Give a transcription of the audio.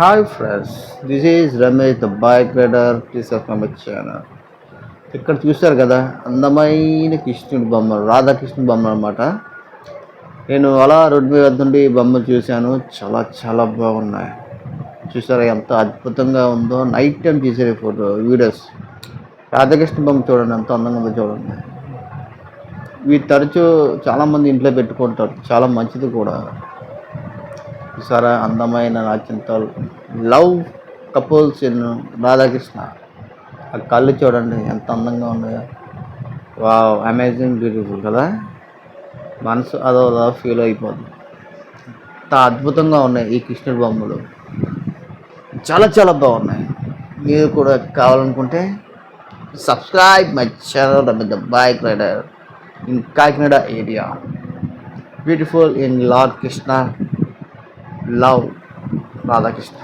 Hi friends this is Ramesh the bike rider please my channel ఇక్కడ చూశారు కదా అందమైన కృష్ణుడి బొమ్మలు రాధాకృష్ణుడి బొమ్మలు అనమాట నేను అలా రోడ్డు మీద నుండి ఈ బొమ్మలు చూశాను చాలా చాలా బాగున్నాయి. చూసారా ఎంత అద్భుతంగా ఉందో? నైట్ టైం తీసే ఫోటో వీడియోస్. రాధాకృష్ణ బొమ్మ చూడండి ఎంత అందంగా ఉందో చూడండి. ఇవి తరచూ చాలామంది ఇంట్లో పెట్టుకుంటారు చాలా మంచిది కూడా. చూసారా అందమైన నాచింతలు లవ్ కపుల్స్ ఇన్ రాధాకృష్ణ. ఆ కళ్ళు చూడండి ఎంత అందంగా ఉన్నాయో. వా అమేజింగ్ బ్యూటిఫుల్ కదా? మనసు అదో అదో ఫీల్ అయిపోతుంది అంత అద్భుతంగా ఉన్నాయి ఈ కృష్ణుడి బొమ్మలు. చాలా చాలా బాగున్నాయి. మీరు కూడా కావాలనుకుంటే subscribe my channel with the bike rider in Kakinada area. Beautiful in lord Krishna. Love Radhakrishna